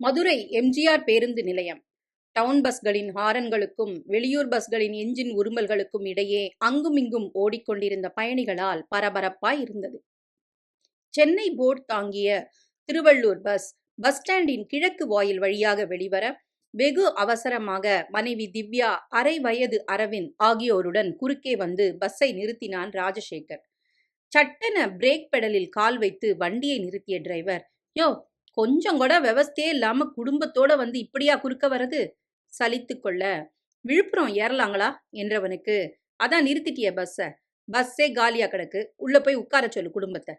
மதுரை எம்ஜிஆர் பேருந்து நிலையம். டவுன் பஸ்களின் ஹாரன்களுக்கும் வெளியூர் பஸ்களின் எஞ்சின் உருமல்களுக்கும் இடையே அங்குமிங்கும் ஓடிக்கொண்டிருந்த பயணிகளால் பரபரப்பாய் இருந்தது. சென்னை போர்டு தாங்கிய திருவள்ளூர் பஸ் பஸ் ஸ்டாண்டின் கிழக்கு வாயில் வழியாக வெளிவர வெகு அவசரமாக மனைவி திவ்யா அரை வயது அரவிந்த் ஆகியோருடன் குறுக்கே வந்து பஸ்ஸை நிறுத்தினான் ராஜசேகர். சட்டென பிரேக் பெடலில் கால் வைத்து வண்டியை நிறுத்திய டிரைவர் யோ கொஞ்சம் கூட விவஸ்தையே இல்லாம குடும்பத்தோட வந்து இப்படியா குறுக்க வரது சலித்து கொள்ள. விழுப்புரம் ஏறலாங்களா? என்றவனுக்கு. அதான் நிறுத்திட்டிய பஸ்ஸ பஸ்ஸே காலியா கிடக்கு. உள்ள போய் உட்கார சொல்லு குடும்பத்தை.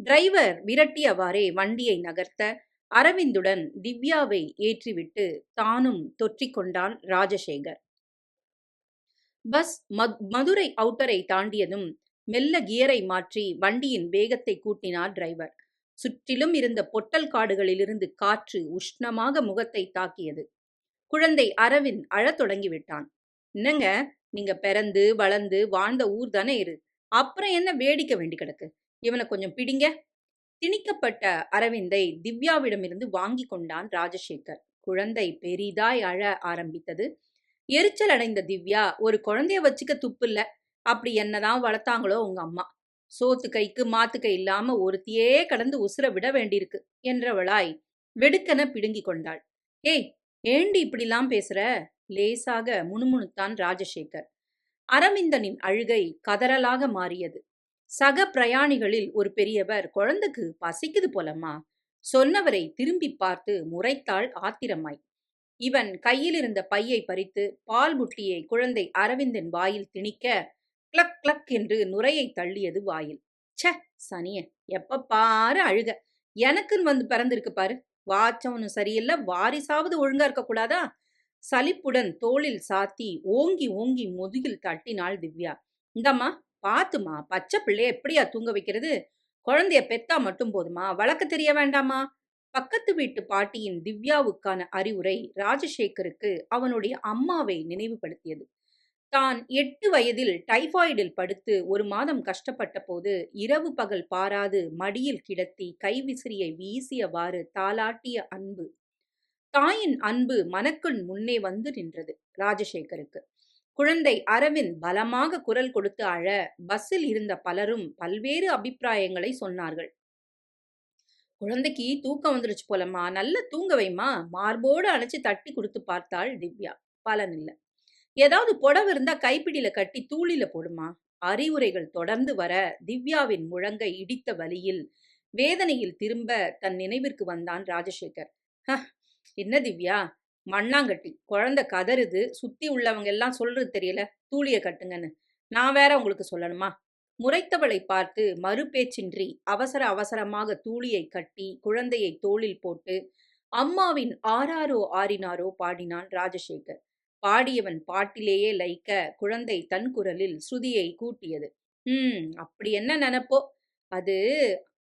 டிரைவர் விரட்டியவாறே வண்டியை நகர்த்த. அரவிந்துடன் திவ்யாவை ஏற்றிவிட்டு தானும் தொற்றிக்கொண்டான் ராஜசேகர். பஸ் மதுரை அவுட்டரை தாண்டியதும் மெல்ல கியரை மாற்றி வண்டியின் வேகத்தை கூட்டினார் டிரைவர் சுற்றிலும் இருந்த பொட்டல் காடுகளிலிருந்து காற்று உஷ்ணமாக முகத்தை தாக்கியது. குழந்தை அரவிந்த் அழத் தொடங்கிவிட்டான். என்னங்க? நீங்க பிறந்து வளர்ந்து வாழ்ந்த ஊர் தானே இரு அப்புறம் என்ன வேடிக்கை வேண்டி கிடக்கு? இவனை கொஞ்சம் பிடிங்க. திணிக்கப்பட்ட அரவிந்தை திவ்யாவிடமிருந்து வாங்கி கொண்டான் ராஜசேகர். குழந்தை பெரிதாய் அழ ஆரம்பித்தது. எரிச்சல் அடைந்த திவ்யா ஒரு குழந்தைய வச்சுக்க துப்பு இல்ல. அப்படி என்னதான் வளர்த்தாங்களோ உங்க அம்மா. சோத்து கைக்கு மாத்து கை இல்லாம ஒருத்தியே கடந்து உசுர விட வேண்டியிருக்கு என்றவளாய் வெடுக்கென பிடுங்கி கொண்டாள். ஏய் ஏண்டி இப்படிலாம் பேசுற? லேசாக முணுமுணுத்தான் ராஜசேகர். அரவிந்தனின் அழுகை கதறலாக மாறியது. சக பிரயாணிகளில் ஒரு பெரியவர் குழந்தைக்கு பசிக்குது போலம்மா. சொன்னவரை திரும்பி பார்த்து முறைத்தாள் ஆத்திரமாய். இவன் கையில் இருந்த பையை பறித்து பால் புட்டியை குழந்தை அரவிந்தன் வாயில் திணிக்க கிளக் கிளக் என்று நுரையை தள்ளியது வாயில். ச சனிய எப்ப பாரு அழுக. எனக்குன்னு வந்து பிறந்திருக்கு பாரு. வாச்சவனும் சரியில்லை. வாரிசாவது ஒழுங்கா இருக்க கூடாதா? சலிப்புடன் தோளில் சாத்தி ஓங்கி ஓங்கி முதுகில் தட்டினாள் திவ்யா. இந்தம்மா பாத்துமா பச்சை பிள்ளைய எப்படியா தூங்க வைக்கிறது? குழந்தைய பெத்தா மட்டும் போதுமா? வளர்க்க தெரிய வேண்டாமா? பக்கத்து வீட்டு பாட்டியின் திவ்யாவுக்கான அறிவுரை ராஜசேகருக்கு அவனுடைய அம்மாவை நினைவுபடுத்தியது. தான் எட்டு வயதில் டைபாய்டில் படுத்து ஒரு மாதம் கஷ்டப்பட்ட போது இரவு பகல் பாராது மடியில் கிடத்தி கைவிசிறியை வீசியவாறு தாலாட்டிய அன்பு. தாயின் அன்பு மனக்குள் முன்னே வந்து நின்றது ராஜசேகருக்கு. குழந்தை அரவிந்த் பலமாக குரல் கொடுத்து அழ பஸ்ஸில் இருந்த பலரும் பல்வேறு அபிப்பிராயங்களை சொன்னார்கள். குழந்தைக்கு தூக்கம் வந்துருச்சு போலம்மா நல்ல தூங்க வைமா மார்போடு அணைச்சு தட்டி கொடுத்து பார்த்தாள் திவ்யா. பலன் இல்லை ஏதாவது புடவை இருந்தா கைப்பிடியில கட்டி தூளில போடுமா? அறிவுரைகள் தொடர்ந்து வர திவ்யாவின் முழங்கை இடித்த வழியில் வேதனையில் திரும்ப தன் நினைவிற்கு வந்தான் ராஜசேகர். என்ன திவ்யா? மண்ணாங்கட்டி குழந்தை கதறுது சுத்தி உள்ளவங்க எல்லாம் சொல்றது தெரியல. தூளிய கட்டுங்கன்னு. நான் வேற உங்களுக்கு சொல்லணுமா? முறைத்தவளை பார்த்து மறுபேச்சின்றி அவசர அவசரமாக தூளியை கட்டி குழந்தையை தோளில் போட்டு அம்மாவின் ஆறாரோ ஆறினாரோ பாடினான் ராஜசேகர். பாடியவன் பாட்டிலேயே லைக்க குழந்தை தன் குரலில் ஸ்ருதியை கூட்டியது. ம் அப்படி என்ன நினப்போ? அது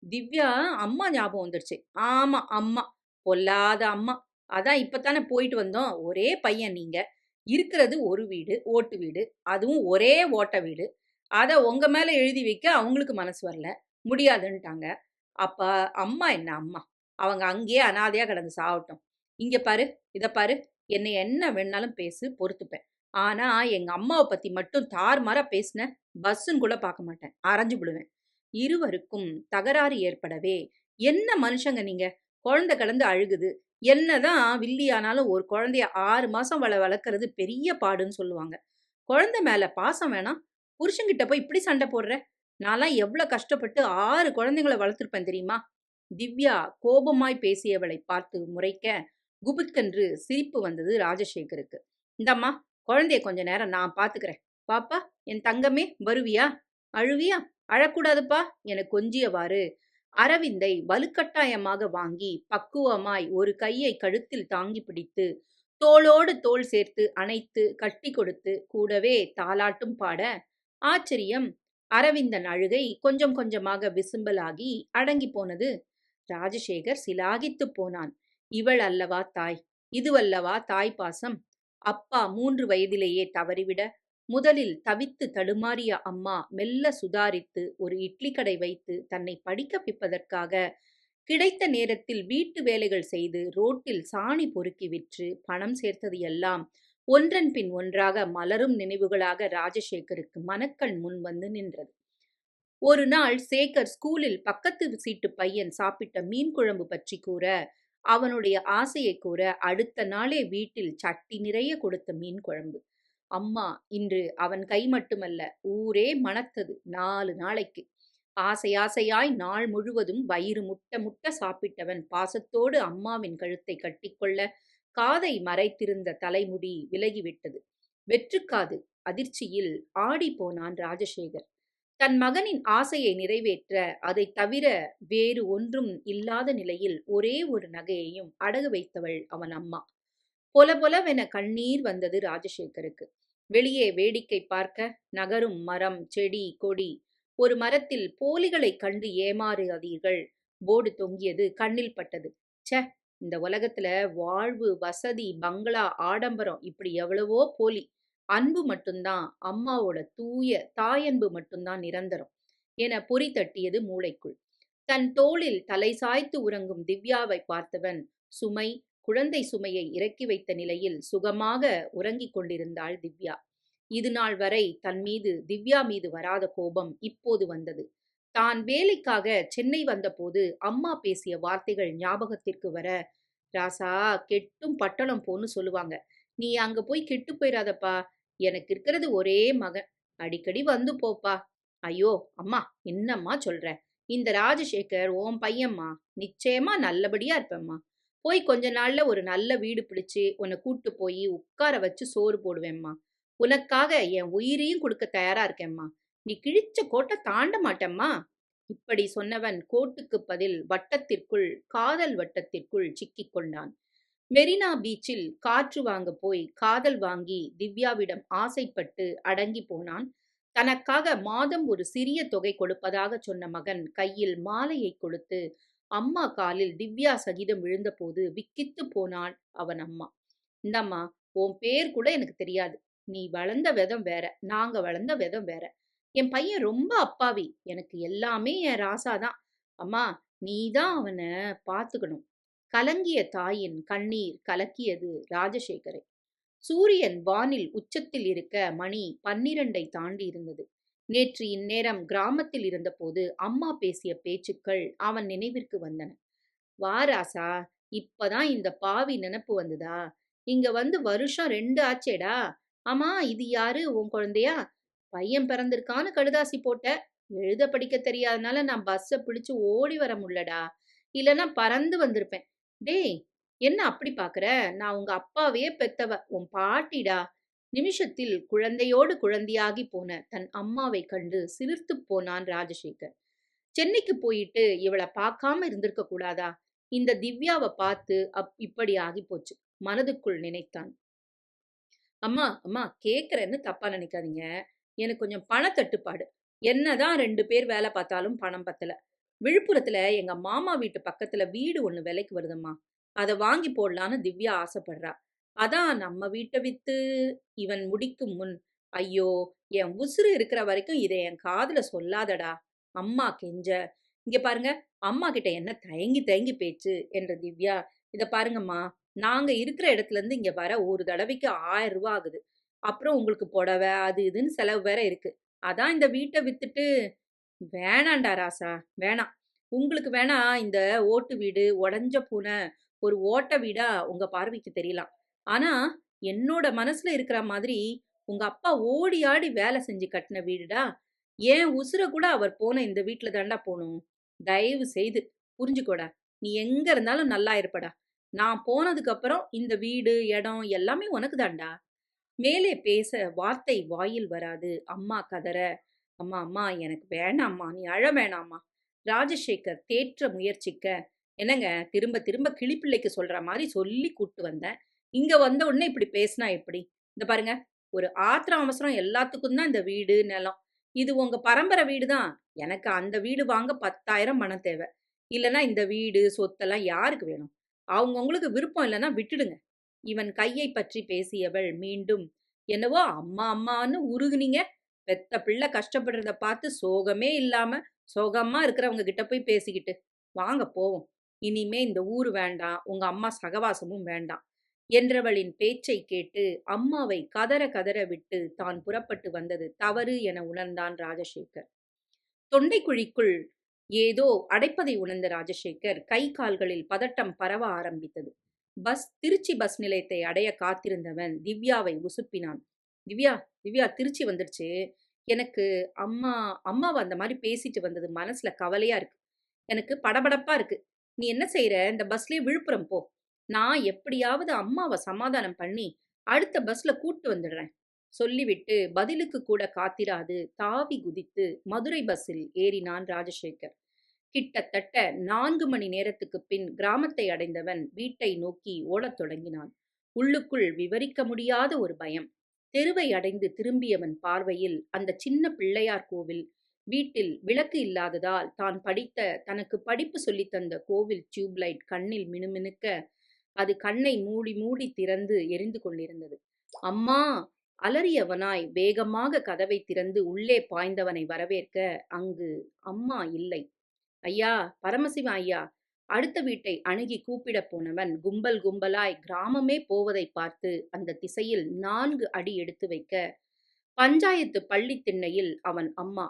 திவ்யா அம்மா ஞாபகம் வந்துருச்சு. ஆமா அம்மா. பொல்லாத அம்மா. அதான் இப்பத்தானே போயிட்டு வந்தோம். ஒரே பையன் நீங்க. இருக்கிறது ஒரு வீடு ஓட்டு வீடு. அதுவும் ஒரே ஓட்ட வீடு. அதை உங்க மேல எழுதி வைக்க அவங்களுக்கு மனசு வரல. முடியாதுன்ட்டாங்க அப்ப அம்மா என்ன அம்மா? அவங்க அங்கேயே அனாதையா கிடந்து சாவட்டும். இங்க பாரு இத பாரு. என்னை என்ன வேணாலும் பேசு பொறுத்துப்பேன். ஆனா எங்க அம்மாவை பத்தி மட்டும் தார்மாரா பேசின பஸ்ஸுன்னு கூட பார்க்க மாட்டேன். அரைஞ்சு விடுவேன். இருவருக்கும் தகராறு ஏற்படவே என்ன மனுஷங்க நீங்க? குழந்தை கலந்து அழுகுது. என்னதான் வில்லியானாலும் ஒரு குழந்தைய ஆறு மாசம் வள வளர்க்கறது பெரிய பாடுன்னு சொல்லுவாங்க. குழந்தை மேல பாசம் வேணாம். புருஷங்கிட்ட போய் இப்படி சண்டை போடுற? நான்லாம் எவ்வளவு கஷ்டப்பட்டு ஆறு குழந்தைங்களை வளர்த்துருப்பேன் தெரியுமா? திவ்யா கோபமாய் பேசியவளை பார்த்து முறைக்க குபுத்கென்று சிரிப்பு வந்தது ராஜசேகருக்கு. இந்தம்மா குழந்தைய கொஞ்ச நேரம் நான் பாத்துக்கிறேன். பாப்பா என் தங்கமே வருவியா? அழுவியா? அழக்கூடாதுப்பா? என கொஞ்சியவாறு அரவிந்தை வலுக்கட்டாயமாக வாங்கி பக்குவமாய் ஒரு கையை கழுத்தில் தாங்கி பிடித்து தோளோடு தோள் சேர்த்து அணைத்து கட்டி கொடுத்து கூடவே தாலாட்டும் பாட ஆச்சரியம் அரவிந்தன் அழுகை கொஞ்சம் கொஞ்சமாக விசும்பலாகி அடங்கி போனது. ராஜசேகர் சிலாகித்து போனான். இவள் அல்லவா தாய்? இதுவல்லவா தாய் பாசம்? அப்பா மூன்று வயதிலேயே தவறிவிட முதலில் தவித்து தடுமாறிய அம்மா மெல்ல சுதாரித்து ஒரு இட்லி கடை வைத்து தன்னை படிக்க வைப்பதற்காக கிடைத்த நேரத்தில் வீட்டு வேலைகள் செய்து ரோட்டில் சாணி பொறுக்கி விற்று பணம் சேர்த்தது எல்லாம் ஒன்றன் பின் ஒன்றாக மலரும் நினைவுகளாக ராஜசேகருக்கு மனக்கண் முன் வந்து நின்றது. ஒரு நாள் சேகர் ஸ்கூலில் பக்கத்து சீட்டு பையன் சாப்பிட்ட மீன் குழம்பு பற்றி கூற அவனுடைய ஆசையை கூற அடுத்த நாளே வீட்டில் சட்டி நிறைய கொடுத்த மீன் குழம்பு. அம்மா இன்று அவன் கை மட்டுமல்ல ஊரே மணத்தது நாலு நாளைக்கு. ஆசை ஆசையாய் நாள் முழுவதும் வயிறு முட்ட முட்ட சாப்பிட்டவன் பாசத்தோடு அம்மாவின் கழுத்தை கட்டிக்கொள்ள காதை மறைத்திருந்த தலைமுடி விலகிவிட்டது. வெற்றுக்காது அதிர்ச்சியில் ஆடி போனான் ராஜசேகர். தன் மகனின் ஆசையை நிறைவேற்ற அதை தவிர வேறு ஒன்றும் இல்லாத நிலையில் ஒரே ஒரு நகையையும் அடகு வைத்தவள் அவன் அம்மா. பொல பொலவென கண்ணீர் வந்தது ராஜசேகருக்கு. வெளியே வேடிக்கை பார்க்க நகரும் மரம் செடி கொடி ஒரு மரத்தில் போலிகளை கண்டு ஏமாறாதீர்கள் போர்டு தொங்கியது கண்ணில் பட்டது. ச இந்த உலகத்துல வாழ்வு வசதி பங்களா ஆடம்பரம் இப்படி எவ்வளவோ போலி. அன்பு மட்டும்தான் அம்மாவோட தூய தாயன்பு மட்டும்தான் நிரந்தரம் என பொறி தட்டியது மூளைக்குள். தன் தோளில் தலை சாய்த்து உறங்கும் திவ்யாவை பார்த்தவன் சுமை குழந்தை சுமையை இறக்கி வைத்த நிலையில் சுகமாக உறங்கிக் கொண்டிருந்தாள் திவ்யா. இது நாள் வரை தன் மீது திவ்யா மீது வராத கோபம் இப்போது வந்தது. தான் வேலைக்காக சென்னை வந்தபோது அம்மா பேசிய வார்த்தைகள் ஞாபகத்திற்கு வர ராசா கெட்டும் பட்டணம் போன்னு சொல்லுவாங்க. நீ அங்க போய் கெட்டு போயிடாதப்பா எனக்கு இருக்கிறது ஒரே மகன். அடிக்கடி வந்து போப்பா. ஐயோ அம்மா என்னம்மா சொல்ற? இந்த ராஜசேகர் ஓம் பையம்மா நிச்சயமா நல்லபடியா இருப்பேம்மா. போய் கொஞ்ச நாள்ல ஒரு நல்ல வீடு பிடிச்சு உன்னை கூட்டு போய் உட்கார வச்சு சோறு போடுவேம்மா. உனக்காக என் உயிரையும் கொடுக்க தயாரா இருக்கேம்மா. நீ கிழிச்ச கோட்டை தாண்ட மாட்டேம்மா. இப்படி சொன்னவன் கோட்டுக்கு பதில் வட்டத்திற்குள் காதல் வட்டத்திற்குள் சிக்கிக் கொண்டான். மெரினா பீச்சில் காற்று வாங்க போய் காதல் வாங்கி திவ்யாவிடம் ஆசைப்பட்டு அடங்கி போனான். தனக்காக மாதம் ஒரு சிறிய தொகை கொடுப்பதாக சொன்ன மகன் கையில் மாலையை கொடுத்து அம்மா காலில் திவ்யா சகிதம் விழுந்தபோது விக்கித்து போனாள் அவன் அம்மா. இந்தம்மா உன் பேர் கூட எனக்கு தெரியாது. நீ வளர்ந்த விதம் வேற நாங்க வளர்ந்த விதம் வேற. என் பையன் ரொம்ப அப்பாவி. எனக்கு எல்லாமே என் ராசாதான் அம்மா நீதான் அவனை பார்த்துக்கணும். கலங்கிய தாயின் கண்ணீர் கலக்கியது ராஜசேகரை. சூரியன் வானில் உச்சத்தில் இருக்க மணி பன்னிரண்டை தாண்டி இருந்தது. நேற்று இந்நேரம் கிராமத்தில் இருந்தபோது அம்மா பேசிய பேச்சுக்கள் அவன் நினைவிற்கு வந்தன. வாராசா இப்பதான் இந்த பாவி நினப்பு வந்ததா? இங்க வந்து வருஷம் ரெண்டு ஆச்சேடா? ஆமா இது யாரு? உன் குழந்தையா? பையன் பிறந்திருக்கான்னு கடுதாசி போட்ட? எழுத படிக்க தெரியாதனால நான் பஸ்ஸை பிடிச்சு ஓடி வர முடியலடா. இல்லைன்னா பறந்து வந்திருப்பேன். டேய் என்ன அப்படி பாக்குற? நான் உங்க அப்பாவையே பெத்தவ உன் பாட்டிடா. நிமிஷத்தில் குழந்தையோடு குழந்தையாகி போன தன் அம்மாவை கண்டு சிலிர்த்து போனான் ராஜசேகர். சென்னைக்கு போயிட்டு இவளை பார்க்காம இருந்திருக்க கூடாதா? இந்த திவ்யாவை பார்த்து அப் இப்படி ஆகி போச்சு. மனதுக்குள் நினைத்தான். அம்மா அம்மா கேட்கறேன்னு தப்பா நினைக்காதீங்க. எனக்கு கொஞ்சம் பண தட்டுப்பாடு என்னதான் ரெண்டு பேர் வேலை பார்த்தாலும் பணம் பத்தல. விழுப்புரத்துல எங்க மாமா வீட்டு பக்கத்துல வீடு ஒண்ணு விலைக்கு வருதும்மா. அதை வாங்கி போடலான்னு திவ்யா ஆசைப்படுறா. அதான் நம்ம வீட்டை வித்து இவன் முடிக்கும் முன் ஐயோ என் உசுறு இருக்கிற வரைக்கும் இதை என் காதுல சொல்லாதடா. அம்மா கெஞ்ச. இங்க பாருங்க அம்மா கிட்ட என்ன தயங்கி தயங்கி பேச்சு என்ற திவ்யா இத பாருங்கம்மா நாங்க இருக்கிற இடத்துல இருந்து இங்க வர ஒரு தடவைக்கு ஆயிரம் ரூபா ஆகுது. அப்புறம் உங்களுக்கு புடவை அது இதுன்னு செலவு வேற இருக்கு. அதான் இந்த வீட்டை வித்துட்டு வேணாண்டா ராசா வேணாம் உங்களுக்கு வேணா இந்த ஓட்டு வீடு உடஞ்ச பூனை ஒரு ஓட்ட வீடா உங்க பார்வைக்கு தெரியலாம். ஆனா என்னோட மனசுல இருக்கிற மாதிரி உங்க அப்பா ஓடி ஆடி வேலை செஞ்சு கட்டின வீடுடா ஏன் உசுர கூட அவர் போன இந்த வீட்டுல தாண்டா போகணும்? தயவு செய்து புரிஞ்சுக்கோடா. நீ எங்க இருந்தாலும் நல்லா இருப்படா. நான் போனதுக்கு அப்புறம் இந்த வீடு இடம் எல்லாமே உனக்கு தாண்டா மேலே பேச வார்த்தை வாயில் வராது. அம்மா கதற அம்மா அம்மா எனக்கு வேணாம்மா நீ அழ வேணாம்மா. ராஜசேகர் தேற்ற முயற்சிக்க. என்னங்க திரும்ப திரும்ப கிளிப்பிள்ளைக்கு சொல்ற மாதிரி சொல்லி கூட்டு வந்தேன் இங்க வந்த உடனே இப்படி பேசினா எப்படி? இந்த பாருங்க ஒரு ஆத்திரம் அவசரம் எல்லாத்துக்கும் தான் இந்த வீடு நிலம். இது உங்க பரம்பரை வீடு தான் எனக்கு அந்த வீடு வாங்க பத்தாயிரம் பணம் தேவை. இல்லைன்னா இந்த வீடு சொத்தெல்லாம் யாருக்கு வேணும்? அவங்கவுங்களுக்கு விருப்பம் இல்லைன்னா விட்டுடுங்க. இவன் கையை பற்றி பேசியவள் மீண்டும் என்னவோ அம்மா அம்மான்னு உருகுனீங்க. பெத்த பிள்ளை கஷ்டப்படுறத பார்த்து சோகமே இல்லாம சோகமா இருக்கிறவங்க கிட்ட போய் பேசிக்கிட்டு வாங்க போவோம். இனிமே இந்த ஊர் வேண்டாம். உங்க அம்மா சகவாசமும் வேண்டாம். என்றவளின் பேச்சை கேட்டு அம்மாவை கதற கதற விட்டு தான் புறப்பட்டு வந்தது தவறு என உணர்ந்தான் ராஜசேகர். தொண்டைக்குழிக்குள் ஏதோ அடைப்பதை உணர்ந்த ராஜசேகர் கை கால்களில் பதட்டம் பரவ ஆரம்பித்தது. பஸ் திருச்சி பஸ் நிலையத்தை அடைய காத்திருந்தவன் திவ்யாவை உசுப்பினான். திவ்யா திவ்யா திருச்சி வந்துடுச்சு எனக்கு அம்மா அம்மாவை அந்த மாதிரி பேசிட்டு வந்தது மனசுல கவலையா இருக்கு. எனக்கு படபடப்பா இருக்கு. நீ என்ன செய்யற இந்த பஸ்லயே விழுப்புரம் போ. நான் எப்படியாவது அம்மாவை சமாதானம் பண்ணி அடுத்த பஸ்ல கூட்டு வந்துடுறேன். சொல்லிவிட்டு பதிலுக்கு கூட காத்திராது தாவி குதித்து மதுரை பஸ்ஸில் ஏறினான் ராஜசேகர். கிட்டத்தட்ட நான்கு மணி நேரத்துக்கு பின் கிராமத்தை அடைந்தவன் வீட்டை நோக்கி ஓடத் தொடங்கினான். உள்ளுக்குள் விவரிக்க முடியாத ஒரு பயம். தெருவை அடைந்து திரும்பியவன் பார்வையில் அந்த சின்ன பிள்ளையார் கோவில் வீட்டில் விளக்கு இல்லாததால் தான் படித்த தனக்கு படிப்பு சொல்லித்தந்த கோவில் டியூப்லைட் கண்ணில் மினுமினுக்க அது கண்ணை மூடி மூடி திறந்து எரிந்து கொண்டிருந்தது. அம்மா அலறியவனாய் வேகமாக கதவை திறந்து உள்ளே பாய்ந்தவனை வரவேற்க அங்கு அம்மா இல்லை. ஐயா பரமசிவ ஐயா அடுத்த வீட்டை அணுகி கூப்பிடப் போனவன் கும்பல் கும்பலாய் கிராமமே போவதை பார்த்து அந்த திசையில் நான்கு அடி எடுத்து வைக்க பஞ்சாயத்து பள்ளி திண்ணையில் அவன் அம்மா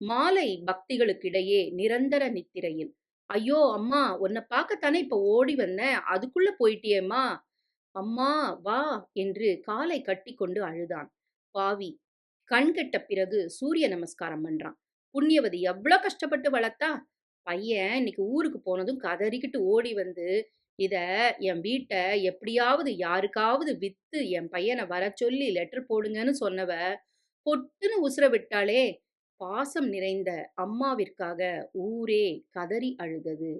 மாலை பக்திகளுக்கிடையே நிரந்தர நித்திரையில் ஐயோ அம்மா உன்னை பார்க்கத்தானே இப்ப ஓடி வந்தேன் அதுக்குள்ள போயிட்டியேம்மா? அம்மா வா என்று காலை கட்டி கொண்டு அழுதான். பாவி கண் கெட்ட பிறகு சூரிய நமஸ்காரம் பண்றான். புண்ணியவதி எவ்வளவு கஷ்டப்பட்டு வளர்த்தா? பையன் இன்னைக்கு ஊருக்கு போனதும் கதறிக்கிட்டு ஓடி வந்து இத என் வீட்டை எப்படியாவது யாருக்காவது வித்து என் பையனை வர சொல்லி லெட்டர் போடுங்கன்னு சொன்னவ பொட்டுன்னு உசுர விட்டாளே பாசம் நிறைந்த அம்மாவிற்காக ஊரே கதறி அழுதது.